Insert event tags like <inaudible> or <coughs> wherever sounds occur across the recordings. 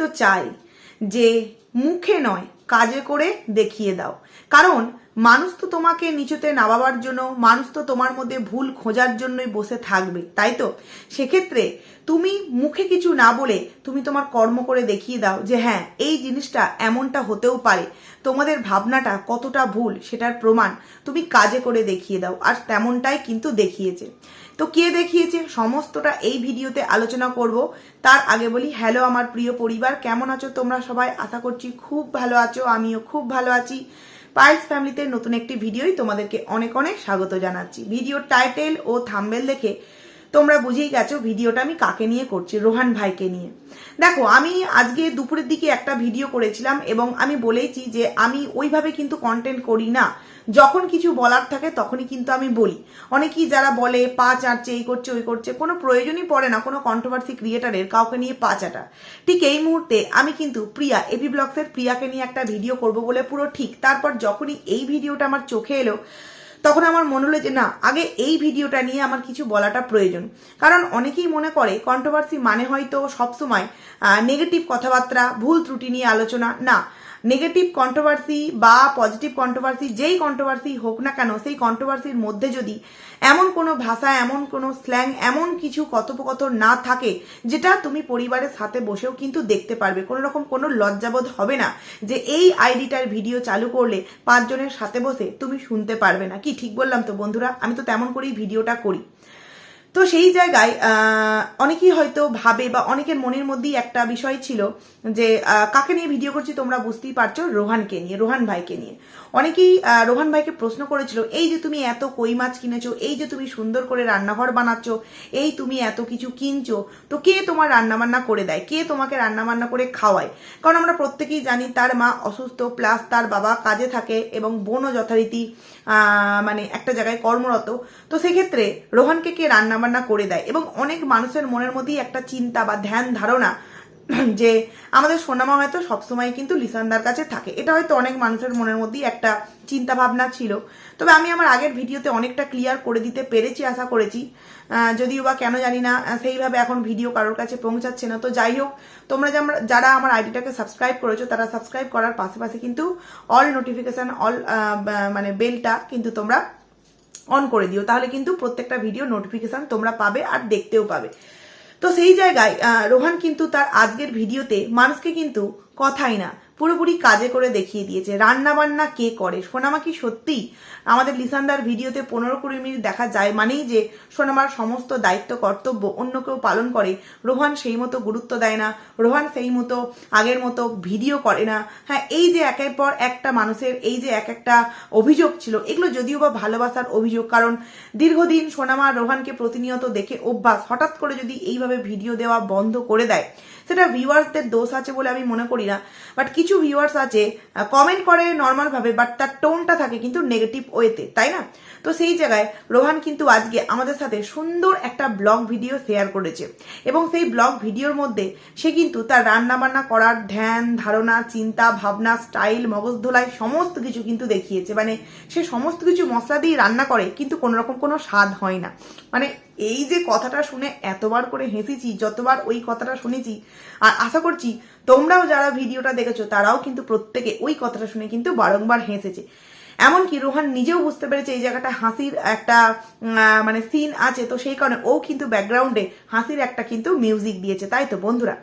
তো চাই যে মুখে নয়, কাজে করে দেখিয়ে দাও। কারণ মানুষ তো তোমাকে নিচুতে নামাবার জন্য, মানুষ তো তোমার মধ্যে ভুল খোঁজার জন্যই বসে থাকবে, তাই তো? সেক্ষেত্রে তুমি মুখে কিছু না বলে তুমি তোমার কর্ম করে দেখিয়ে দাও যে হ্যাঁ এই জিনিসটা এমনটা হতেও পারে। তোমাদের ভাবনাটা কতটা ভুল সেটার প্রমাণ তুমি কাজে করে দেখিয়ে দাও, আর তেমনটাই কিন্তু দেখিয়েছে। তো কে দেখিয়েছে? সমস্তটা এই ভিডিওতে আলোচনা করব। তার আগে বলি, হ্যালো আমার প্রিয় পরিবার, কেমন আছো তোমরা সবাই? আশা করছি খুব ভালো আছো, আমিও খুব ভালো আছি। পাইলস ফ্যামিলিতে নতুন একটি ভিডিওই তোমাদেরকে অনেক অনেক স্বাগত জানাচ্ছি। ভিডিওর টাইটেল ও থাম্বেল দেখে তোমরা বুঝেই গেছো ভিডিওটা আমি কাকে নিয়ে করছি, রোহান ভাইকে নিয়ে। দেখো, আমি আজকে দুপুরের দিকে একটা ভিডিও করেছিলাম এবং আমি বলেইছি যে আমি ওইভাবে কিন্তু কন্টেন্ট করি না। যখন কিছু বলার থাকে তখনই কিন্তু আমি বলি। অনেকেই যারা বলে, পা চাটছে, এই করছে, ওই করছে, কোনো প্রয়োজনই পড়ে না, কোনো কন্ট্রোভার্সি ক্রিয়েটারের কাউকে নিয়ে পা চাটা। ঠিক এই মুহূর্তে আমি কিন্তু প্রিয়া এপি ব্লগসের প্রিয়াকে নিয়ে একটা ভিডিও করব বলে পুরো ঠিক। তারপর যখনই এই ভিডিওটা আমার চোখে এলো তখন আমার মনে হলো যে, না, আগে এই ভিডিওটা নিয়ে আমার কিছু বলাটা প্রয়োজন। কারণ অনেকেই মনে করে কন্ট্রোভার্সি মানে হয়তো সবসময় নেগেটিভ কথাবার্তা, ভুল ত্রুটি নিয়ে আলোচনা। না নেগেটিভ কন্ট্রোভার্সি বা পজিটিভ কন্ট্রোভার্সি যেই কন্ট্রোভার্সি হোক না কেন, সেই কন্ট্রোভার্সির মধ্যে যদি এমন কোনো ভাষা, এমন কোনো স্ল্যাং এমন কিছু কথোপকথন না থাকে যেটা তুমি পরিবারের সাথে বসেও কিন্তু দেখতে পারবে। কোনো রকম কোনো লজ্জাবোধ হবে না যে এই আইডিটার ভিডিও চালু করলে পাঁচজনের সাথে বসে তুমি শুনতে পারবে না। কি ঠিক বললাম তো বন্ধুরা? আমি তো তেমন করেই ভিডিওটা করি। তো সেই জায়গায় অনেকেই হয়তো ভাবে বা অনেকের মনের মধ্যেই একটা বিষয় ছিল যে কাকে নিয়ে ভিডিও করছি তোমরা বুঝতেই পারছ রোহানকে নিয়ে, রোহান ভাইকে নিয়ে। অনেকেই রোহান ভাইকে প্রশ্ন করেছিল, এই যে তুমি এত কই মাছ কিনেছো, এই যে তুমি সুন্দর করে রান্নাঘর বানাচ্ছ, এই তুমি এত কিছু কিনছো, তো কে তোমার রান্নাবান্না করে দেয়? কে তোমাকে রান্নাবান্না করে খাওয়ায়? কারণ আমরা প্রত্যেকেই জানি তার মা অসুস্থ, প্লাস তার বাবা কাজে থাকে এবং বোনও যথারীতি মানে একটা জায়গায় কর্মরত। তো সেক্ষেত্রে রোহানকে কে রান্নাবান্না করে দেয়? এবং অনেক মানুষের মনের মধ্যেই একটা চিন্তা বা ধ্যান, ধারণা <clears throat> যে আমাদের সোনামা হয়তো সবসময় কিন্তু লিসানদার কাছে থাকে। এটা হয়তো অনেক মানুষের মনের মধ্যেই একটা চিন্তা ভাবনা ছিল। তবে আমি আমার আগের ভিডিওতে অনেকটা ক্লিয়ার করে দিতে পেরেছি, আশা করেছি। যদিও বা কেন জানি না সেইভাবে এখন ভিডিও কারোর কাছে পৌঁছাচ্ছে না। তো যাই হোক, তোমরা যারা আমার আইডিটাকে সাবস্ক্রাইব করেছ, তারা সাবস্ক্রাইব করার পাশাপাশি কিন্তু অল নোটিফিকেশান অল মানে বেলটা কিন্তু তোমরা অন করে দিও। তাহলে কিন্তু প্রত্যেকটা ভিডিও নোটিফিকেশান তোমরা পাবে আর দেখতেও পাবে। তো সেই জায়গায় রোহান কিন্তু তার আজকের ভিডিওতে মানুষকে কিন্তু কথাই না। পুরোপুরি কাজে করে দেখিয়ে দিয়েছে। রান্না বান্না কে করে? সোনামা কি সত্যি আমাদের লিসানদার ভিডিওতে পনেরো কুড়ি মিনিট দেখা যায় মানেই যে সোনামার সমস্ত দায়িত্ব, কর্তব্য অন্য কেউ পালন করে। রোহান সেই মতো গুরুত্ব দেয় না। রোহান সেই মতো আগের মতো ভিডিও করে না। হ্যাঁ এই যে একের পর একটা মানুষের, এই যে এক একটা অভিযোগ ছিল, এগুলো যদিও বা ভালোবাসার অভিযোগ, কারণ দীর্ঘদিন সোনামা রোহানকে প্রতিনিয়ত দেখে অভ্যাস, হঠাৎ করে যদি এইভাবে ভিডিও দেওয়া বন্ধ করে দেয় সেটা ভিউয়ার্সদের দোষ আছে বলে আমি মনে করি না বাট কিছু ভিউয়ার্স আছে কমেন্ট করে নর্মালভাবে বাট তার টোনটা থাকে কিন্তু নেগেটিভ ওয়েতে তাই না? তো সেই জায়গায় রোহান কিন্তু আজকে আমাদের সাথে সুন্দর একটা ব্লগ ভিডিও শেয়ার করেছে। এবং সেই ব্লগ ভিডিওর মধ্যে সে কিন্তু তার রান্না বান্না করার ধ্যান, ধারণা, চিন্তা, ভাবনা স্টাইল মগজ ধোলাই সমস্ত কিছু কিন্তু দেখিয়েছে। মানে সে সমস্ত কিছু মশলা দিয়ে রান্না করে, কিন্তু কোনো রকম কোনো স্বাদ হয় না। মানে এই যে কথাটা শুনে এতবার করে হেসেছি, যতবার ওই কথাটা শুনেছি, আর আশা করছি তোমরাও যারা ভিডিওটা দেখেছ, তারাও কিন্তু প্রত্যেকে ওই কথাটা শুনে কিন্তু বারংবার হেসেছে। এমনকি রোহান নিজেও বুঝতে পেরেছে এই জায়গাটা হাসির একটা মানে সিন আছে, তো সেই কারণে ও কিন্তু ব্যাকগ্রাউন্ডে হাসির একটা কিন্তু মিউজিক দিয়েছে, তাই তো বন্ধুরা?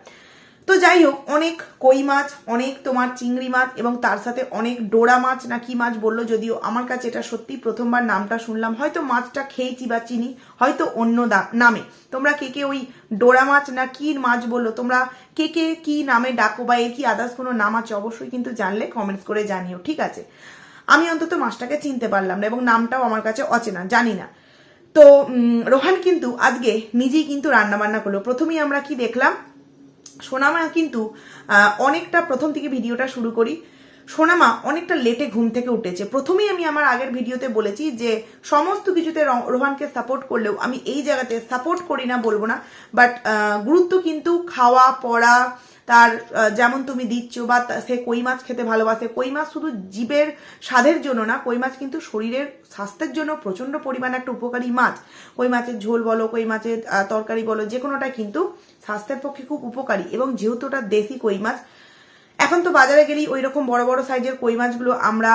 তো যাই হোক অনেক কই মাছ, অনেক তোমার চিংড়ি মাছ এবং তার সাথে অনেক ডোরা মাছ না কি মাছ বলল যদিও আমার কাছে এটা সত্যি প্রথমবার নামটা শুনলাম। হয়তো মাছটা খেয়েছি বা চিনি, হয়তো অন্য নামে। তোমরা কে কে ওই ডোরা মাছ না কি মাছ বলল, তোমরা কে কে কি নামে ডাকো বা এর কি আদার্স কোনো নাম আছে অবশ্যই কিন্তু জানলে কমেন্টস করে জানিও, ঠিক আছে? আমি অন্তত মাছটাকে চিনতে পারলাম না এবং নামটাও আমার কাছে অচেনা, জানি না। তো রোহান কিন্তু আজকে নিজেই কিন্তু রান্না বান্না করল। প্রথমেই আমরা কি দেখলাম সোনামা কিন্তু অনেকটা প্রথম থেকে ভিডিওটা শুরু করি। সোনামা অনেকটা লেটে ঘুম থেকে উঠেছে। প্রথমেই আমি আমার আগের ভিডিওতে বলেছি যে, সমস্ত কিছুতে রোহানকে সাপোর্ট করলেও আমি এই জায়গাতে সাপোর্ট করি না, বলব না। বাট গুরুত্ব কিন্তু খাওয়া, পড়া তার যেমন তুমি দিচ্ছ বা সে কই মাছ খেতে ভালোবাসে। কই মাছ শুধু জীবের স্বাদের জন্য না, কই মাছ কিন্তু শরীরের স্বাস্থ্যের জন্য প্রচণ্ড পরিমাণে একটা উপকারী মাছ। কই মাছের ঝোল বলো, কই মাছের তরকারি বলো যে কোনোটা কিন্তু স্বাস্থ্যের পক্ষে খুব উপকারী। এবং যেহেতু ওটা দেশি কই মাছ এখন তো বাজারে গেলেই ওই রকম বড় বড় সাইজের কই মাছগুলো আমরা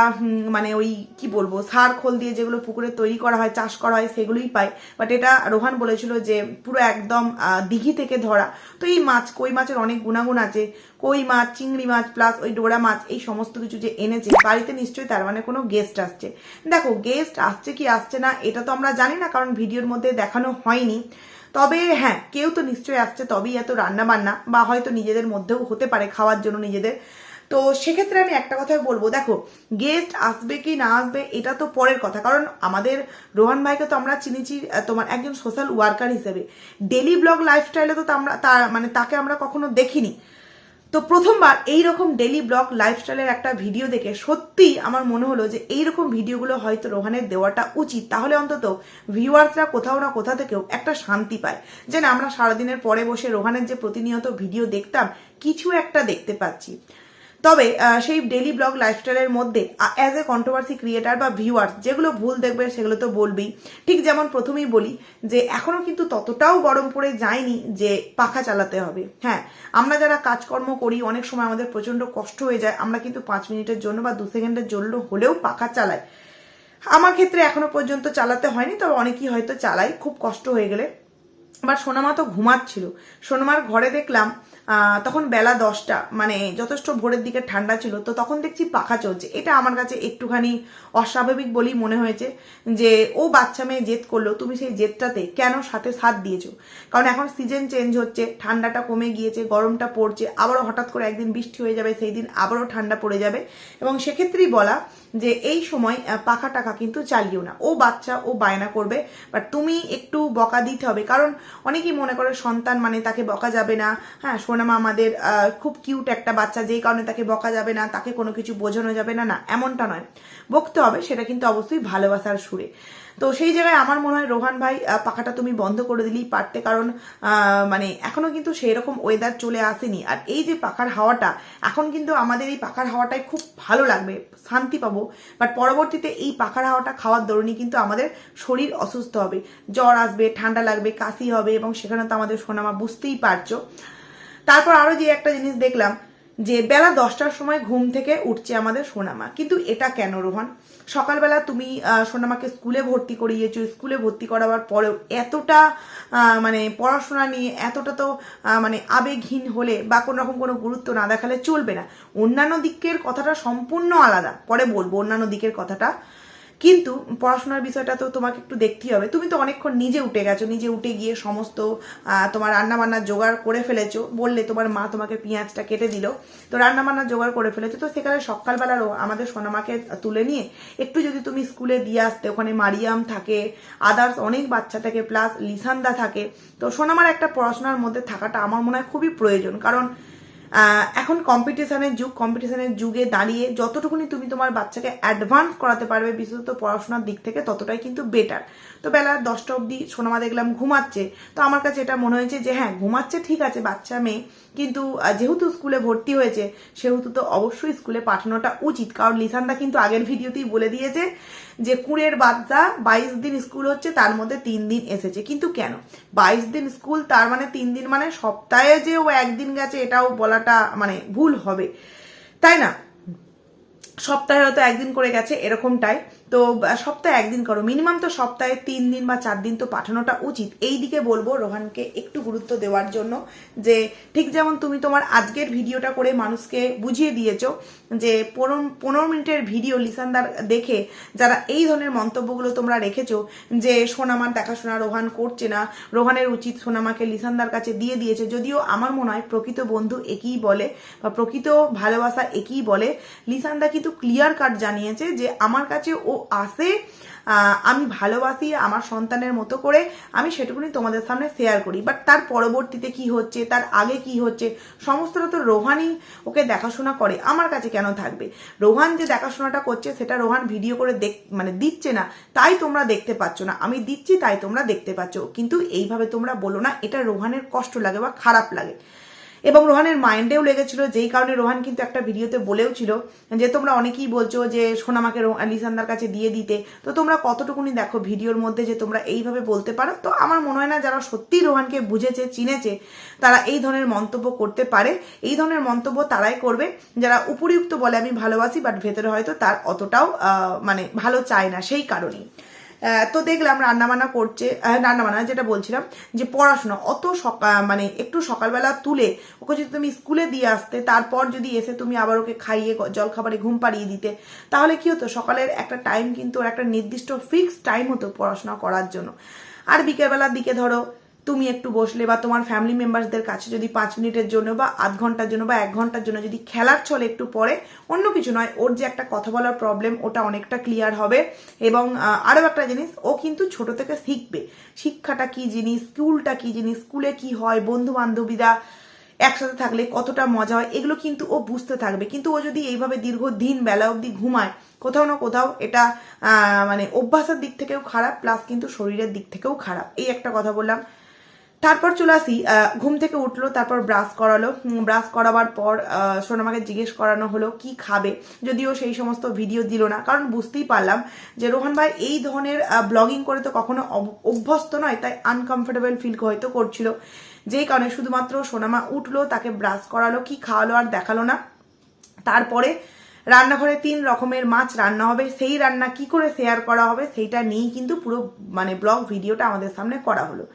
মানে ওই কি বলব, সার, খোল দিয়ে যেগুলো পুকুরে তৈরি করা হয়, চাষ করা হয়, সেগুলোই পাই। বাট এটা রোহান বলেছিল যে পুরো একদম দিঘি থেকে ধরা। তো এই মাছ, কই মাছের অনেক গুণাগুণ আছে। কই মাছ, চিংড়ি মাছ প্লাস ওই ডোরা মাছ, এই সমস্ত কিছু যে এনেছে, বাড়িতে নিশ্চয়ই তার মানে কোনো গেস্ট আসছে। দেখো গেস্ট আসছে কি আসছে না, এটা তো আমরা জানি না, কারণ ভিডিওর মধ্যে দেখানো হয়নি। তবে হ্যাঁ কেউ তো নিশ্চয়ই আসছে, তবেই এত রান্না বান্না বা হয়তো নিজেদের মধ্যেও হতে পারে খাওয়ার জন্য নিজেদের। তো সেক্ষেত্রে আমি একটা কথাই বলব, দেখো গেস্ট আসবে কি না আসবে, এটা তো পরের কথা। কারণ আমাদের রোহান ভাইকে তো আমরা চিনেছি তোমার একজন সোশ্যাল ওয়ার্কার হিসেবে। ডেলি ব্লগ লাইফস্টাইলে তো আমরা তার মানে তাকে আমরা কখনো দেখিনি। তো প্রথমবার এই রকম ডেলি ব্লগ লাইফস্টাইলের একটা ভিডিও দেখে সত্যি আমার মনে হলো যে এই রকম ভিডিওগুলো হয়তো রোহানের দেওয়াটা উচিত। তাহলে অন্তত ভিউয়ার্সরা কোথাও না কোথা থেকেও একটা শান্তি পায়। যে না, আমরা সারাদিনের পরে বসে রোহানের যে প্রতিনিয়ত ভিডিও দেখতাম, কিছু একটা দেখতে পাচ্ছি। তবে সেই ডেলি ব্লগ লাইফস্টাইলের মধ্যে অ্যাজ এ কন্ট্রোভার্সি ক্রিয়েটার বা ভিউয়ার্স যেগুলো ভুল দেখবে সেগুলো তো বলবেই। ঠিক যেমন প্রথমেই বলি যে, এখনও কিন্তু ততটাও গরম পড়ে যায়নি যে পাখা চালাতে হবে। হ্যাঁ আমরা যারা কাজকর্ম করি, অনেক সময় আমাদের প্রচণ্ড কষ্ট হয়ে যায়, আমরা কিন্তু পাঁচ মিনিটের জন্য বা দু সেকেন্ডের জন্য হলেও পাখা চালাই। আমার ক্ষেত্রে এখনও পর্যন্ত চালাতে হয়নি, তবে অনেকেই হয়তো চালাই খুব কষ্ট হয়ে গেলে। বাট সোনামা তো ঘুমাচ্ছিল। সোনামার ঘরে দেখলাম তখন বেলা দশটা মানে যথেষ্ট ভোরের দিকে ঠান্ডা ছিল, তো তখন দেখছি পাখা চলছে। এটা আমার কাছে একটুখানি অস্বাভাবিক বলেই মনে হয়েছে যে, ও বাচ্চা মেয়ে জেদ করল, তুমি সেই জেদটাতে কেন সাথে সাথ দিয়েছ? কারণ এখন সিজন চেঞ্জ হচ্ছে, ঠান্ডাটা কমে গিয়েছে, গরমটা পড়ছে, আবারও হঠাৎ করে একদিন বৃষ্টি হয়ে যাবে, সেই দিন আবারও ঠান্ডা পড়ে যাবে। এবং সেক্ষেত্রেই বলা যে, এই সময় পাখা টাকা কিন্তু চালিও না। ও বাচ্চা, ও বায়না করবে বাট তুমি একটু বকা দিতে হবে। কারণ অনেকেই মনে করে সন্তান মানে তাকে বকা যাবে না। হ্যাঁ সোনামা আমাদের খুব কিউট একটা বাচ্চা, যেই কারণে তাকে বকা যাবে না, তাকে কোনো কিছু বোঝানো যাবে না না, এমনটা নয়। বকতে হবে, সেটা কিন্তু অবশ্যই ভালোবাসার সুরে। তো সেই জায়গায় আমার মনে হয় রোহান ভাই পাখাটা তুমি বন্ধ করে দিলেই পারতে, কারণ মানে এখনও কিন্তু সেই রকম ওয়েদার চলে আসেনি। আর এই যে পাখার হাওয়াটা, এখন কিন্তু আমাদের এই পাখার হাওয়াটাই খুব ভালো লাগবে, শান্তি পাবো। বাট পরবর্তীতে এই পাখার হাওয়াটা খাওয়ার দরুনই কিন্তু আমাদের শরীর অসুস্থ হবে। জ্বর আসবে, ঠান্ডা লাগবে, কাশি হবে, এবং সেখানে তো আমাদের সোনামা বুঝতেই পারছ। তারপর আরও যে একটা জিনিস দেখলাম, যে বেলা দশটার সময় ঘুম থেকে উঠছে আমাদের সোনামা। কিন্তু এটা কেন, রোহন? সকালবেলা তুমি সোনামাকে স্কুলে ভর্তি করিয়েছো, স্কুলে ভর্তি করাবার পরেও এতটা মানে পড়াশোনা নিয়ে এতটা তো মানে আবেগহীন হলে বা কোনো রকম কোনো গুরুত্ব না দেখালে চলবে না। অন্যান্য দিকের কথাটা সম্পূর্ণ আলাদা। পরে বলব, অন্যান্য দিকের কথাটা কিন্তু পড়াশোনার বিষয়টা তো তোমাকে একটু দেখতেই হবে। তুমি তো অনেকক্ষণ নিজে উঠে গেছো, নিজে উঠে গিয়ে সমস্ত তোমার রান্না বান্নার জোগাড় করে ফেলেছো। বললে তোমার মা তোমাকে পেঁয়াজটা কেটে দিল। তো রান্না বান্নার জোগাড় করে ফেলেছো। তো সেখানে সকালবেলারও আমাদের সোনামাকে তুলে নিয়ে একটু যদি তুমি স্কুলে দিয়ে আসতে, ওখানে মারিয়াম থাকে, আদার্স অনেক বাচ্চা থাকে, প্লাস লিসান্দা থাকে, তো সোনামার একটা পড়াশোনার মধ্যে থাকাটা আমার মনে হয় খুবই প্রয়োজন। কারণ এখন কম্পিটিশনের যুগ কম্পিটিশনের যুগে দাঁড়িয়ে যতটুকুনি তুমি তোমার বাচ্চাকে অ্যাডভান্স করাতে পারবে, বিশেষত পড়াশোনার দিক থেকে, ততটাই কিন্তু বেটার তো বেলা দশটা অবধি সোনামা দেখলাম ঘুমাচ্ছে। তো আমার কাছে এটা মনে হয়েছে যে হ্যাঁ ঘুমাচ্ছে ঠিক আছে বাচ্চা মেয়ে কিন্তু যেহেতু স্কুলে ভর্তি হয়েছে, সেহেতু তো অবশ্যই স্কুলে পাঠানোটা উচিত। কারণ লিসানদা কিন্তু আগের ভিডিওতেই বলে দিয়েছে যে, কুড়ের বাচ্চা বাইশ দিন স্কুল হচ্ছে, তার মধ্যে তিন দিন এসেছে। কিন্তু কেন? বাইশ দিন স্কুল, তার মানে তিন দিন মানে সপ্তাহে যে ও একদিন গেছে, এটাও বলাটা মানে ভুল হবে। তাই না? সপ্তাহে হয়তো একদিন করে গেছে, এরকমটাই। তো সপ্তাহে একদিন করো। মিনিমাম তো সপ্তাহে তিন দিন বা চার দিন তো পাঠানোটা উচিত। এই দিকে বলব রোহানকে একটু গুরুত্ব দেওয়ার জন্য যে, ঠিক যেমন তুমি তোমার আজকের ভিডিওটা করে মানুষকে বুঝিয়ে দিয়েছ যে, পনেরো পনেরো মিনিটের ভিডিও লিসানদার দেখে যারা এই ধরনের মন্তব্যগুলো তোমরা রেখেছো যে, সোনামার দেখাশোনা রোহান করছে না, রোহানের উচিত সোনামাকে লিসানদার কাছে দিয়ে দিয়েছে, যদিও আমার মনে হয় প্রকৃত বন্ধু একই বলে বা প্রকৃত ভালোবাসা একই বলে, লিসানদা কিন্তু ক্লিয়ার কাট জানিয়েছে যে, আমার কাছে ও আসে আমি ভালোবাসি আমার সন্তানের মতো করে, আমি সেটুকুনি তোমাদের সামনে শেয়ার করি। বাট তার পরবর্তীতে কি হচ্ছে, তার আগে কি হচ্ছে, সমস্তটা তো রোহানই ওকে দেখাশোনা করে, আমার কাছে কেন থাকবে? রোহান যে দেখাশোনাটা করছে, সেটা রোহান ভিডিও করে দেখ মানে দিচ্ছে না, তাই তোমরা দেখতে পাচ্ছ না। আমি দিচ্ছি, তাই তোমরা দেখতে পাচ্ছ। কিন্তু এইভাবে তোমরা বলো না, এটা রোহানের কষ্ট লাগে বা খারাপ লাগে। এবং রোহানের মাইন্ডেও লেগেছিল, যেই কারণে রোহান কিন্তু একটা ভিডিওতে বলেও ছিল যে, তোমরা অনেকেই বলছো যে সোনামাকে লিসান্দার কাছে দিয়ে দিতে। তো তোমরা কতটুকুনি দেখো ভিডিওর মধ্যে যে, তোমরা এইভাবে বলতে পারো? তো আমার মনে হয় না যারা সত্যিই রোহানকে বুঝেছে, চিনেছে, তারা এই ধরনের মন্তব্য করতে পারে। এই ধরনের মন্তব্য তারাই করবে। যারা উপরিউক্ত বলে আমি ভালোবাসি, বাট ভেতরে হয়তো তার অতটাও মানে ভালো চায় না, সেই কারণেই। তো দেখলাম রান্নাবান্না করছে রান্নাবান্না যেটা বলছিলাম, যে পড়াশোনা, অত সকাল মানে একটু সকালবেলা তুলে ওকে যদি তুমি স্কুলে দিয়ে আসতে, তারপর যদি এসে তুমি আবার ওকে খাইয়ে জল খাবারে ঘুম পাড়িয়ে দিতে, তাহলে কি হতো? সকালের একটা টাইম কিন্তু ওর একটা নির্দিষ্ট ফিক্সড টাইম হতো পড়াশোনা করার জন্য। আর বিকেলবেলার দিকে ধরো তুমি একটু বসলে বা তোমার ফ্যামিলি মেম্বারসদের কাছে যদি পাঁচ মিনিটের জন্য বা আধ ঘণ্টার জন্য বা এক ঘণ্টার জন্য যদি খেলার ছলে একটু পরে অন্য কিছু নয়, ওর যে একটা কথা বলার প্রবলেম ওটা অনেকটা ক্লিয়ার হবে। এবং আরও একটা জিনিস, ও কিন্তু ছোট থেকে শিখবে। শিক্ষাটা কি জিনিস, স্কুলটা কি জিনিস, স্কুলে কি হয় বন্ধু বান্ধবীরা একসাথে থাকলে কতটা মজা হয়, এগুলো কিন্তু ও বুঝতে থাকবে। কিন্তু ও যদি এইভাবে দীর্ঘদিন বেলা অবধি ঘুমায়, কোথাও না কোথাও এটা মানে অভ্যাসের দিক থেকেও খারাপ প্লাস কিন্তু শরীরের দিক থেকেও খারাপ। এই একটা কথা বললাম। তারপর চলে আসি ঘুম থেকে উঠল, তারপর ব্রাশ করালো। ব্রাশ করাবার পর সোনামাকে জিজ্ঞেস করানো হলো, কি খাবে? যদিও সেই সমস্ত ভিডিও দিল না, কারণ বুঝতেই পারলাম যে রোহন ভাই এই ধরনের ব্লগিং করে তো কখনো অভ্যস্ত নয়, তাই আনকমফোর্টেবল ফিল হয়তো করছিল। যেই কারণে শুধুমাত্র সোনামা উঠল, তাকে ব্রাশ করালো, কি খাওয়ালো আর দেখাল না। তারপরে রান্নাঘরে তিন রকমের মাছ রান্না হবে, সেই রান্না কি করে শেয়ার করা হবে, সেইটা নিয়েই কিন্তু পুরো মানে ব্লগ ভিডিওটা আমাদের সামনে করা হলো।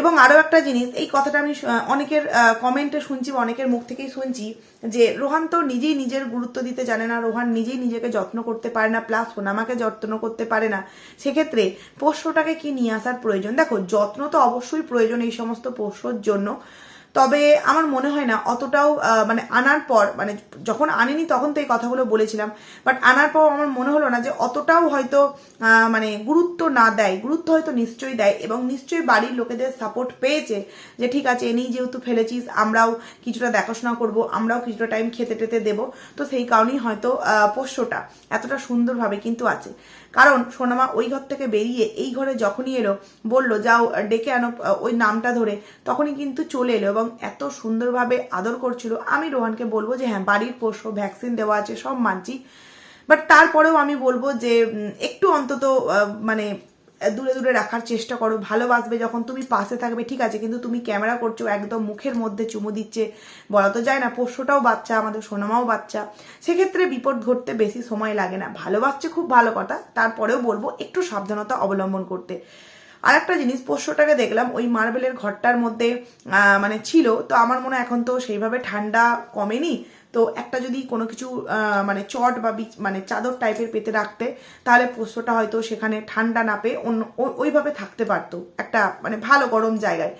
এবং আরও একটা জিনিস, এই কথাটা আমি অনেকের কমেন্টে শুনছি বা অনেকের মুখ থেকেই শুনছি যে রোহান তো নিজেই নিজের গুরুত্ব দিতে জানে না, রোহান নিজেই নিজেকে যত্ন করতে পারে না প্লাস আমাকে যত্ন করতে পারে না। সেক্ষেত্রে পোষ্যটাকে কি নিয়ে আসার প্রয়োজন? দেখো, যত্ন তো অবশ্যই প্রয়োজন এই সমস্ত পোষ্যর জন্য। তবে আমার মনে হয় না, অতটাও মানে আনার পর মানে যখন আনিনি তখন তো এই কথাগুলো বলেছিলাম বাট আনার পর আমার মনে হলো না যে অতটাও হয়তো মানে গুরুত্ব না দেয়, গুরুত্ব হয়তো নিশ্চয়ই দেয় এবং নিশ্চয়ই বাড়ির লোকেদের সাপোর্ট পেয়েছে যে ঠিক আছে এনেই যেহেতু ফেলেছিস, আমরাও কিছুটা দেখাশোনা করব, আমরাও কিছুটা টাইম খেতে টেতে দেবো, তো সেই কারণেই হয়তো পোষ্যটা এতটা সুন্দরভাবে কিন্তু আছে। কারণ সোনামা ওই ঘর থেকে বেরিয়ে এই ঘরে যখনই এলো, বলল, যাও, ডেকে আনো ওই নামটা ধরে। তখনই কিন্তু চলে এলো এবং এত সুন্দরভাবে আদর করছিল। আমি রোহানকে বলব যে হ্যাঁ বাড়ির পোষ্য, ভ্যাকসিন দেওয়া আছে, সব মানছি। বাট তারপরেও আমি বলব যে একটু অন্তত মানে দূরে দূরে রাখার চেষ্টা করো, ভালোবাসবে যখন তুমি পাশে থাকবে, ঠিক আছে, কিন্তু তুমি ক্যামেরা করছ, একদম মুখের মধ্যে চুমু দিচ্ছে, বলা তো যায় না, পোষ্যটাও বাচ্চা, আমাদের সোনামাও বাচ্চা। সেক্ষেত্রে বিপদ ঘটতে বেশি সময় লাগে না। ভালোবাসছে খুব ভালো কথা, তারপরেও বলব একটু সাবধানতা অবলম্বন করতে। আর একটা জিনিস, পোষ্যটাকে দেখলাম, ওই মার্বেলের ঘরটার মধ্যে মানে ছিল, তো আমার মনে হয় এখন তো সেইভাবে ঠান্ডা কমেনি। তো একটা যদি কোনো কিছু মানে চট বা মানে চাদর টাইপের পেতে রাখতে, তাহলে পোষ্যটা হয়তো সেখানে ঠান্ডা না পেয়ে অন্য ওইভাবে থাকতে পারতো। একটা মানে ভালো গরম জায়গায়।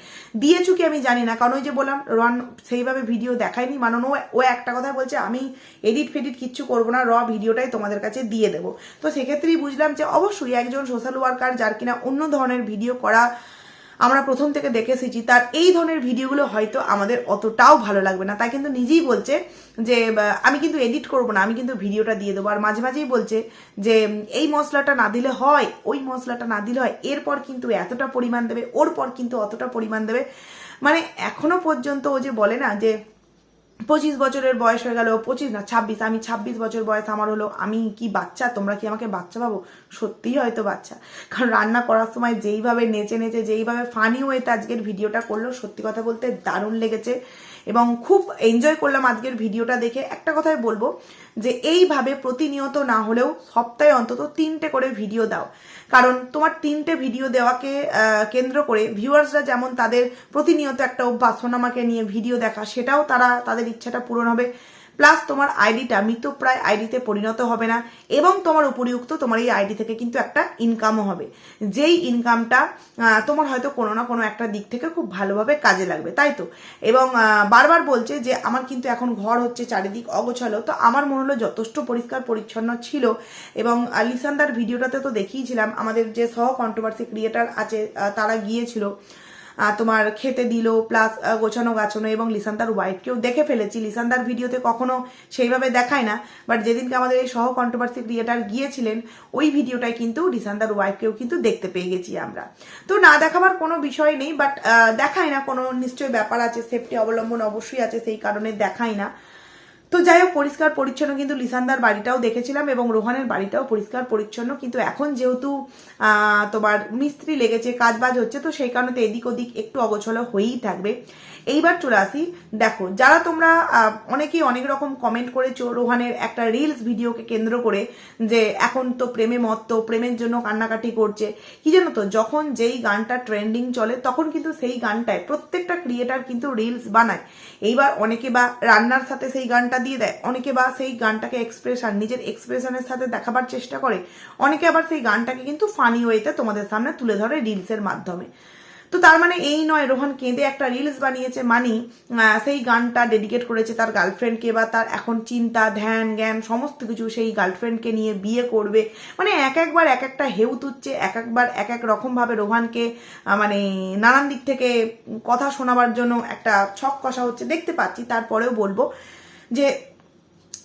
দিয়েছু কি আমি জানি না, কারণ ওই যে বললাম, রন সেইভাবে ভিডিও দেখায়নি মানে ও ও একটা কথা বলছে, আমি এডিট ফেডিট কিচ্ছু করব না, র ভিডিওটাই তোমাদের কাছে দিয়ে দেবো। তো সেক্ষেত্রেই বুঝলাম যে অবশ্যই একজন সোশ্যাল ওয়ার্কার যার কিনা অন্য ধরনের ভিডিও করা আমরা প্রথম থেকে দেখে এসেছি, তার এই ধরনের ভিডিওগুলো হয়তো আমাদের অতটাও ভালো লাগবে না। তাই কিন্তু নিজেই বলছে যে আমি কিন্তু এডিট করব না, আমি কিন্তু ভিডিওটা দিয়ে দেবো। আর মাঝে মাঝেই বলছে যে, এই মশলাটা না দিলে হয়, ওই মশলাটা না দিলে হয়, এরপর কিন্তু এতটা পরিমাণ দেবে ওর পর কিন্তু অতটা পরিমাণ দেবে। মানে এখনও পর্যন্ত ও যে বলে না যে, পঁচিশ বছরের বয়স হয়ে গেল, পঁচিশ না, ছাব্বিশ, আমি ছাব্বিশ বছর বয়স আমার হলো, আমি কি বাচ্চা? তোমরা কি আমাকে বাচ্চা পাবো সত্যিই হয়তো বাচ্চা। কারণ রান্না করার সময় যেইভাবে নেচে নেচে, যেইভাবে ফানি ওয়েতে আজকের ভিডিওটা করল, সত্যি কথা বলতে দারুণ লেগেছে। এবং খুব এনজয় করলাম আজকের ভিডিওটা দেখে। একটা কথাই বলব যে এইভাবে প্রতিনিয়ত না হলেও সপ্তাহে অন্তত তিনটে করে ভিডিও দাও। কারণ তোমার তিনটে ভিডিও দেওয়াকে কেন্দ্র করে ভিউয়ার্সরা যেমন তাদের প্রতিনিয়ত একটা অভ্যাস, সোনামাকে নিয়ে ভিডিও দেখা, সেটাও তারা, তাদের ইচ্ছাটা পূরণ হবে। প্লাস তোমার আইডিটা মৃতপ্রায় আইডিতে পরিণত হবে না এবং তোমার উপরিউক্ত তোমার এই আইডি থেকে কিন্তু একটা ইনকামও হবে। যেই ইনকামটা তোমার হয়তো কোনো না কোনো একটা দিক থেকে খুব ভালোভাবে কাজে লাগবে, তাই তো? এবং বারবার বলছে যে আমার কিন্তু এখন ঘর হচ্ছে চারিদিক অগোছালো, তো আমার মনে হলো যথেষ্ট পরিষ্কার পরিচ্ছন্ন ছিল এবং লিসান্দার ভিডিওটাতে তো দেখিয়েছিলাম, আমাদের যে সহ কন্ট্রোভার্সি ক্রিয়েটার আছে তারা গিয়েছিল। তোমার খেতে দিল প্লাস গোছানো গাছানো এবং লিসান্দার ওয়াইফকেও দেখে ফেলেছি। লিসান্দার ভিডিওতে কখনো সেইভাবে দেখায় না বাট যেদিনকে আমাদের এই সহ কন্ট্রোভার্সি ক্রিয়েটার গিয়েছিলেন, ওই ভিডিওটায় কিন্তু লিসান্দার ওয়াইফকেও কিন্তু দেখতে পেয়ে গেছি আমরা। তো না দেখাবার কোনো বিষয় নেই বাট দেখায় না, কোনো নিশ্চয়ই ব্যাপার আছে সেফটি অবলম্বন অবশ্যই আছে, সেই কারণে দেখায় না। তো যাই হোক, পরিষ্কার পরিচ্ছন্ন কিন্তু লিসান্দার বাড়িটাও দেখেছিলাম এবং রোহানের বাড়িটাও পরিষ্কার পরিচ্ছন্ন। কিন্তু এখন যেহেতু তোমার মিস্ত্রি লেগেছে কাজ বাজ হচ্ছে, তো সেই কারণে তো এদিক ওদিক একটু অগোছলো হয়েই থাকবে। এইবার চলে আসি। দেখো, যারা তোমরা অনেকেই অনেক রকম কমেন্ট করেছ রোহানের একটা রিলস ভিডিওকে কেন্দ্র করে যে এখন তো প্রেমে মত্ত, প্রেমের জন্য কান্নাকাটি করছে। কি জানো তো, যখন যেই গানটা ট্রেন্ডিং চলে, তখন কিন্তু সেই গানটায় প্রত্যেকটা ক্রিয়েটার কিন্তু রিলস বানায়। এইবার অনেকে বা রান্নার সাথে সেই গানটা দিয়ে দেয়, অনেকে বা সেই গানটাকে এক্সপ্রেশন নিজের এক্সপ্রেশনের সাথে দেখাবার চেষ্টা করে, অনেকে আবার সেই গানটাকে কিন্তু ফানি ওয়েতে তোমাদের সামনে তুলে ধরে রিলসের মাধ্যমে। তো তার মানে এই নয়, রোহান কেঁদে একটা রিলস বানিয়েছে মানি সেই গানটা ডেডিকেট করেছে তার গার্লফ্রেন্ডকে বা তার এখন চিন্তা, ধ্যান, জ্ঞান, সমস্ত কিছু সেই গার্লফ্রেন্ডকে নিয়ে বিয়ে করবে। মানে এক একবার এক একটা হেউ তুচ্ছে, এক একবার এক এক রকমভাবে রোহানকে মানে নানান দিক থেকে কথা শোনাবার জন্য একটা ছক কষা হচ্ছে। দেখতে পাচ্ছি, তারপরেও বলব যে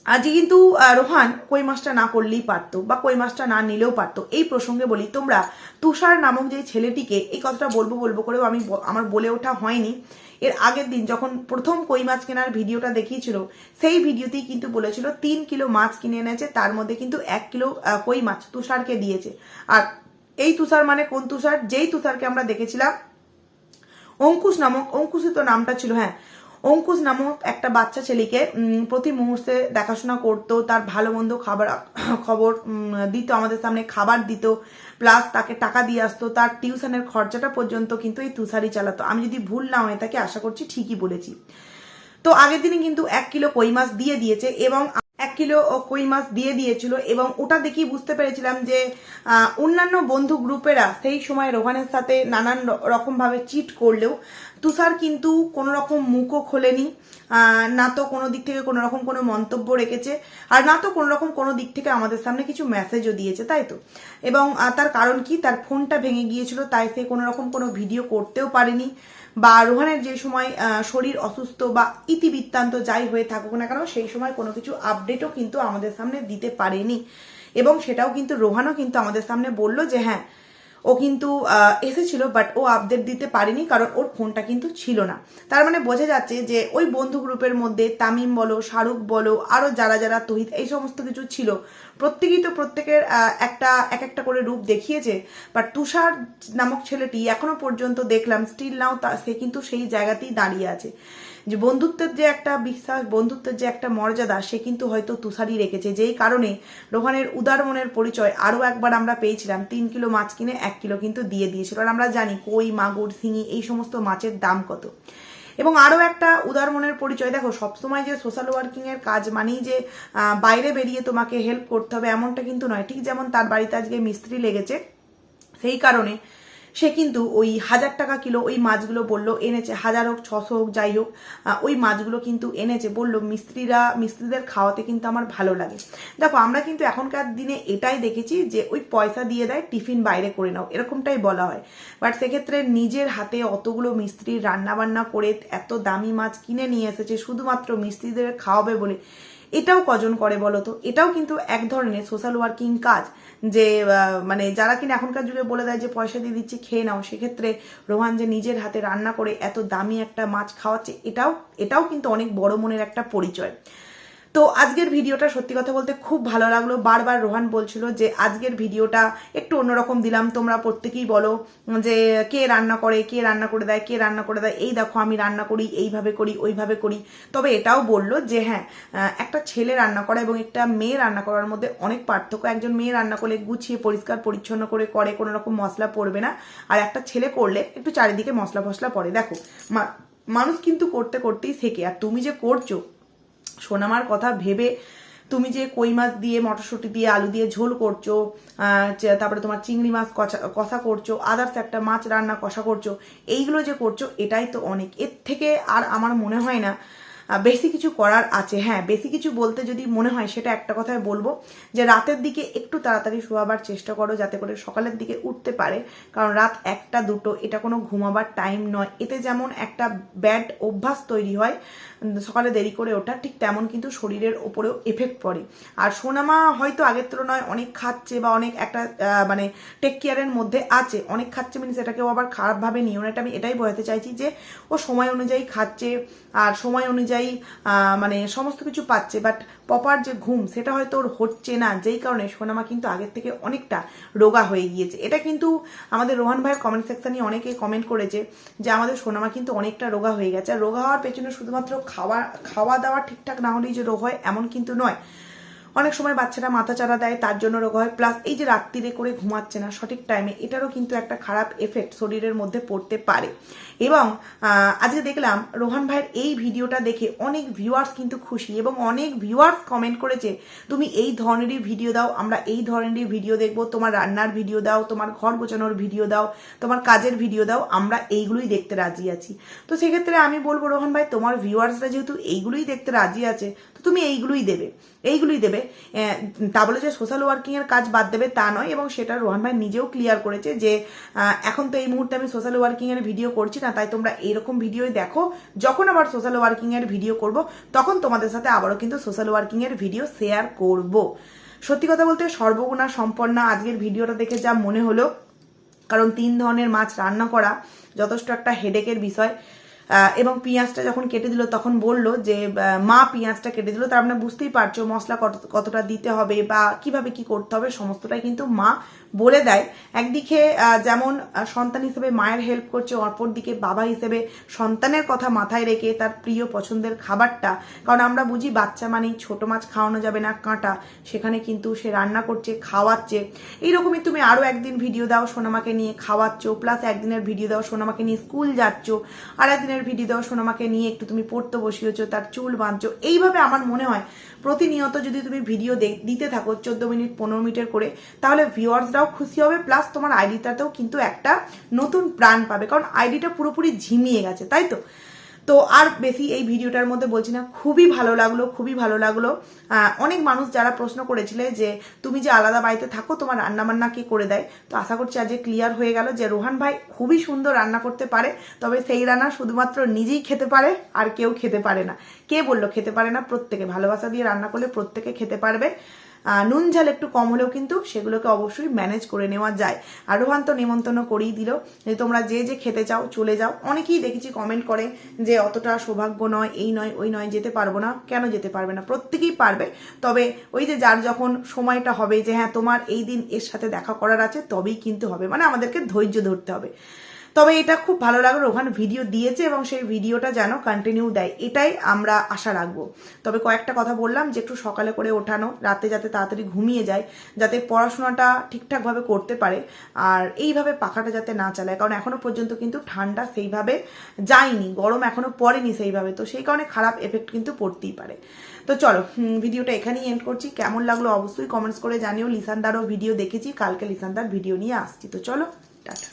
আজকে কিন্তু রোহান কই মাছটা না করলেই পারতো বা কই মাছটা না নিলেও পারতো। এই প্রসঙ্গে বলি, তোমরা তুষার নামক যে ছেলেটিকে এই কথাটা বলব বলব করেও আমি আমার বলে ওঠা হয়নি। এর আগের দিন যখন প্রথম কই মাছ কেনার ভিডিওটা দেখিয়েছিল, সেই ভিডিওতেই কিন্তু বলেছিল, তিন কিলো মাছ কিনে এনেছে, তার মধ্যে কিন্তু এক কিলো কই মাছ তুষারকে দিয়েছে। আর এই তুষার মানে কোন তুষার? যেই তুষারকে আমরা দেখেছিলাম, অঙ্কুশ নামক অঙ্কুশই তো নামটা ছিল হ্যাঁ অঙ্কুশ নামক একটা বাচ্চা ছেলেকে প্রতি মুহূর্তে দেখাশোনা করতো, তার ভালো মন্দ খাবার, <coughs> খবর দিত, আমাদের সামনে খাবার দিত প্লাস তাকে টাকা দিয়ে আসতো, তার টিউশনের খরচাটা পর্যন্ত কিন্তু এই তুষারই চালাতো। আমি যদি ভুল না হয়, তাকে আশা করছি ঠিকই বলেছি। তো আগের দিনে কিন্তু এক কিলো কই মাছ দিয়ে দিয়েছে এবং এক কিলো কই মাছ দিয়ে দিয়েছিল এবং ওটা দেখেই বুঝতে পেরেছিলাম যে অন্যান্য বন্ধু গ্রুপেরা সেই সময় রোহানের সাথে নানান রকমভাবে চিট করলেও তুষার কিন্তু কোনো রকম মুখও খোলেনি। না তো কোনো দিক থেকে কোনো রকম কোনো মন্তব্য রেখেছে আর না তো কোনো রকম কোনো দিক থেকে আমাদের সামনে কিছু মেসেজও দিয়েছে, তাই তো? এবং তার কারণ কি? তার ফোনটা ভেঙে গিয়েছিল, তাই সে কোনো রকম কোনো ভিডিও করতেও পারেনি। বা রোহানের যে সময় শরীর অসুস্থ বা ইতিবৃত্তান্ত যাই হয়ে থাকুক না কেন, সেই সময় কোনো কিছু আপডেটও কিন্তু আমাদের সামনে দিতে পারেনি। এবং সেটাও কিন্তু রোহানও কিন্তু আমাদের সামনে বলল যে হ্যাঁ ও কিন্তু এসেছিল বাট ও আপডেট দিতে পারেনি কারণ ওর ফোনটা কিন্তু ছিল না। তার মানে বোঝা যাচ্ছে যে ওই বন্ধু গ্রুপের মধ্যে তামিম বলো, শাহরুখ বলো আরও যারা যারা তহিত এই সমস্ত কিছু ছিল, প্রত্যেকেই তো প্রত্যেকের একটা, এক একটা করে রূপ দেখিয়েছে। বাট তুষার নামক ছেলেটি এখনও পর্যন্ত দেখলাম স্টিল নাও সে কিন্তু সেই জায়গাতেই দাঁড়িয়ে আছে। যে বন্ধুত্বের যে একটা বিশ্বাস, বন্ধুত্বের যে একটা মর্যাদা, সে কিন্তু হয়তো তুষারই রেখেছে। যেই কারণে রোহানের উদার মনের পরিচয় আরও একবার আমরা পেয়েছিলাম। তিন কিলো মাছ কিনে এক কিলো কিন্তু দিয়ে দিয়েছিল। আর আমরা জানি কই, মাগুর শিঙি এই সমস্ত মাছের দাম কত। এবং আরও একটা উদার মনের পরিচয়, দেখো, সবসময় যে সোশ্যাল ওয়ার্কিংয়ের কাজ মানেই যে বাইরে বেরিয়ে তোমাকে হেল্প করতে হবে এমনটা কিন্তু নয়। ঠিক যেমন তার বাড়িতে আজকে মিস্ত্রি লেগেছে, সেই কারণে সে কিন্তু ওই হাজার টাকা কিলো ওই মাছগুলো বলল, এনেছে, হাজার হোক, ছশো হোক, যাই হোক ওই মাছগুলো কিন্তু এনেছে, বলল, মিস্ত্রিরা, মিস্ত্রিদের খাওয়াতে কিন্তু আমার ভালো লাগে। দেখো, আমরা কিন্তু এখনকার দিনে এটাই দেখেছি যে ওই পয়সা দিয়ে দেয়, টিফিন বাইরে করে নাও, এরকমটাই বলা হয়। বাট সেক্ষেত্রে নিজের হাতে অতগুলো মিস্ত্রি রান্না বান্না করে এত দামি মাছ কিনে নিয়ে এসেছে, শুধুমাত্র মিস্ত্রিদের খাওয়াবে বলে। এটাও কজন করে বলো তো? এটাও কিন্তু এক ধরনের সোশ্যাল ওয়ার্কিং কাজ। যে মানে যারা কিনা এখনকার যুগে বলে দেয় যে পয়সা দিয়ে দিচ্ছি, খেয়ে নাও। সেক্ষেত্রে রোহান যে নিজের হাতে রান্না করে এত দামি একটা মাছ খাওয়াচ্ছে, এটাও এটাও কিন্তু অনেক বড় মনের একটা পরিচয়। তো আজকের ভিডিওটা সত্যি কথা বলতে খুব ভালো লাগল। বারবার রোহান বলছিল যে আজকের ভিডিওটা একটু অন্যরকম দিলাম। তোমরা প্রত্যেকেই বলো যে কে রান্না করে, কে রান্না করে দেয়, কে রান্না করে দেয়। এই দেখো আমি রান্না করি, এইভাবে করি, ওইভাবে করি। তবে এটাও বলল যে হ্যাঁ একটা ছেলে রান্না করা এবং একটা মেয়ে রান্না করার মধ্যে অনেক পার্থক্য। একজন মেয়ে রান্না করলে গুছিয়ে, পরিষ্কার, পরিচ্ছন্ন করে করে কোনো রকম মশলা পড়বে না। আর একটা ছেলে করলে একটু চারিদিকে মশলা ফসলা পড়ে। দেখো মানুষ কিন্তু করতে, করতেই শেখে। আর তুমি যে করছ সোনামার কথা ভেবে তুমি যে কই মাছ দিয়ে, মটরশুঁটি দিয়ে, আলু দিয়ে ঝোল করছ তারপরে তোমার চিংড়ি মাছ কষা কষা করছ আদার্স একটা মাছ রান্না কষা করছ, এইগুলো যে করছ, এটাই তো অনেক। এর থেকে আর আমার মনে হয় না বেশি কিছু করার আছে। হ্যাঁ বেশি কিছু বলতে যদি মনে হয়, সেটা একটা কথাই বলব যে, রাতের দিকে একটু তাড়াতাড়ি শোয়াবার চেষ্টা করো, যাতে করে সকালের দিকে উঠতে পারে। কারণ রাত একটা, দুটো, এটা কোনো ঘুমাবার টাইম নয়। এতে যেমন একটা ব্যাড অভ্যাস তৈরি হয় সকালে দেরি করে ওঠা, ঠিক তেমন কিন্তু শরীরের ওপরেও এফেক্ট পড়ে। আর সোনামা হয়তো আগের তুলনায় অনেক খাচ্ছে বা অনেক একটা মানে টেক কেয়ারের মধ্যে আছে। অনেক খাচ্ছে মিনস এটাকেও আবার খারাপভাবে নিও না। এটা আমি এটাই বোঝাতে চাইছি যে, ও সময় অনুযায়ী খাচ্ছে, আর সময় অনুযায়ী আহ, মানে সমস্ত কিছু পাচ্ছে বাট পপার যে ঘুম সেটা হয়তো ওর হচ্ছে না। যেই কারণে সোনামা কিন্তু আগের থেকে অনেকটা রোগা হয়ে গিয়েছে। এটা কিন্তু আমাদের রোহান ভাইয়ের কমেন্ট সেকশনে অনেকে কমেন্ট করেছে যে আমাদের সোনামা কিন্তু অনেকটা রোগা হয়ে গেছে। আর রোগা হওয়ার পেছনে শুধুমাত্র খাওয়া খাওয়া দাওয়া ঠিকঠাক না হলেই যে রোগ হয় এমন কিন্তু নয়। অনেক সময় বাচ্চারা মাথা চারা দেয়, তার জন্য রোগ হয়। প্লাস এই যে রাত্রিরে করে ঘুমাচ্ছে না সঠিক টাইমে এটারও কিন্তু একটা খারাপ এফেক্ট শরীরের মধ্যে পড়তে পারে। এবং আজকে দেখলাম রোহান ভাইয়ের এই ভিডিওটা দেখে অনেক ভিউয়ার্স কিন্তু খুশি এবং অনেক ভিউয়ার্স কমেন্ট করেছে, তুমি এই ধরনেরই ভিডিও দাও, আমরা এই ধরনেরই ভিডিও দেখব। তোমার রান্নার ভিডিও দাও, তোমার ঘর গোছানোর ভিডিও দাও, তোমার কাজের ভিডিও দাও, আমরা এইগুলোই দেখতে রাজি আছি। তো সেক্ষেত্রে আমি বলব, রোহন ভাই, তোমার ভিউয়ার্সরা যেহেতু এইগুলোই দেখতে রাজি আছে তুমি এইগুলোই দেবে। এইগুলোই দেবে। তা বলে যে সোশ্যাল ওয়ার্কিং এর কাজ বাদ দেবে তা নয় এবং সেটা রোহান ভাই নিজেও ক্লিয়ার করেছে যে এখন তো এই মুহূর্তে আমি সোশ্যাল ওয়ার্কিং এর ভিডিও করছি না, তাই তোমরা এরকম ভিডিওই দেখো। যখন আবার সোশ্যাল ওয়ার্কিং এর ভিডিও করব, তখন তোমাদের সাথে আবারও কিন্তু সোশ্যাল ওয়ার্কিং এর ভিডিও শেয়ার করব। সত্যি কথা বলতে সর্বগুণা সম্পন্ন আজকের ভিডিওটা দেখে যা মনে হলো। কারণ তিন ধরনের মাছ রান্না করা যথেষ্ট একটা হেডেকের বিষয়। এবং পেঁয়াজটা যখন কেটে দিল, তখন বলল যে মা পেঁয়াজটা কেটে দিল। তার মানে বুঝতেই পারছ মশলা কত কতটা দিতে হবে বা কীভাবে কি করতে হবে, সমস্তটাই কিন্তু মা বলে দেয়। একদিকে যেমন সন্তান হিসেবে মায়ের হেল্প করছে অপর দিকে বাবা হিসেবে সন্তানের কথা মাথায় রেখে তার প্রিয় পছন্দের খাবারটা। কারণ আমরা বুঝি বাচ্চা মানেই ছোট মাছ খাওয়ানো যাবে না, কাঁটা। সেখানে কিন্তু সে রান্না করছে, খাওয়াচ্ছে। এইরকমই তুমি আরও একদিন ভিডিও দাও সোনামাকে নিয়ে খাওয়াচ্ছ প্লাস একদিনের ভিডিও দাও সোনামাকে নিয়ে স্কুল যাচ্ছ, আর একদিনের ভিডিও দাও সোনামাকে নিয়ে একটু তুমি পড়তে বসিয়েছো, তার চুল বাঁধছো। এইভাবে আমার মনে হয়, প্রতিনিয়ত যদি তুমি ভিডিও দিতে থাকো, চোদ্দ মিনিট, পনেরো মিনিটের করে, তাহলে ভিউয়ার্সরাও খুশি হবে প্লাস তোমার আইডিটাতেও কিন্তু একটা নতুন প্রাণ পাবে। কারণ আইডিটা পুরোপুরি ঝিমিয়ে গেছে, তাই তো? তো আর বেশি এই ভিডিওটার মধ্যে বলছি না, খুবই ভালো লাগল, খুবই ভালো লাগল। অনেক মানুষ যারা প্রশ্ন করেছিলে যে, তুমি যে আলাদা বাড়িতে থাকো, তোমার রান্না বান্না কে করে দেয়? তো আশা করছি আজকে ক্লিয়ার হয়ে গেল যে, রোহান ভাই খুবই সুন্দর রান্না করতে পারে, তবে সেই রান্না শুধুমাত্র নিজেই খেতে পারে, আর কেউ খেতে পারে না। কে বলল খেতে পারে না? প্রত্যেকে। ভালোবাসা দিয়ে রান্না করলে প্রত্যেকে খেতে পারবে। নুন ঝাল একটু কম হলেও কিন্তু সেগুলোকে অবশ্যই ম্যানেজ করে নেওয়া যায়। আর রোহান তো নিমন্ত্রণ করেই দিল। যে তোমরা যে যে খেতে চাও, চলে যাও। অনেকেই দেখেছি কমেন্ট করে যে অতটা সৌভাগ্য নয়, এই নয়, ওই নয়, যেতে পারব না। কেন যেতে পারবে না? প্রত্যেকেই পারবে। তবে ওই যে যার যখন সময়টা হবে যে হ্যাঁ তোমার এই দিন এর সাথে দেখা করার আছে, তবেই কিন্তু হবে। মানে আমাদেরকে ধৈর্য ধরতে হবে। তবে এটা খুব ভালো লাগল। ওখানে ভিডিও দিয়েছে এবং সেই ভিডিওটা যেন কন্টিনিউ দেয়। এটাই আমরা আশা রাখব। তবে কয়েকটা কথা বললাম যে, একটু সকালে করে ওঠানো, রাতে যাতে তাড়াতাড়ি ঘুমিয়ে যায়, যাতে পড়াশোনাটা ঠিকঠাকভাবে করতে পারে আর এইভাবে পাখাটা যাতে না চালায়। কারণ এখনও পর্যন্ত কিন্তু ঠান্ডা সেইভাবে যায়নি, গরম এখনও পড়েনি সেইভাবে। তো সেই কারণে খারাপ এফেক্ট কিন্তু পড়তেই পারে। তো চলো ভিডিওটা এখানেই এন্ড করছি। কেমন লাগল অবশ্যই কমেন্টস করে জানিও। লিসানদারও ভিডিও দেখেছি। কালকে লিসানদার ভিডিও নিয়ে আসছি। তো চলো, টাটা।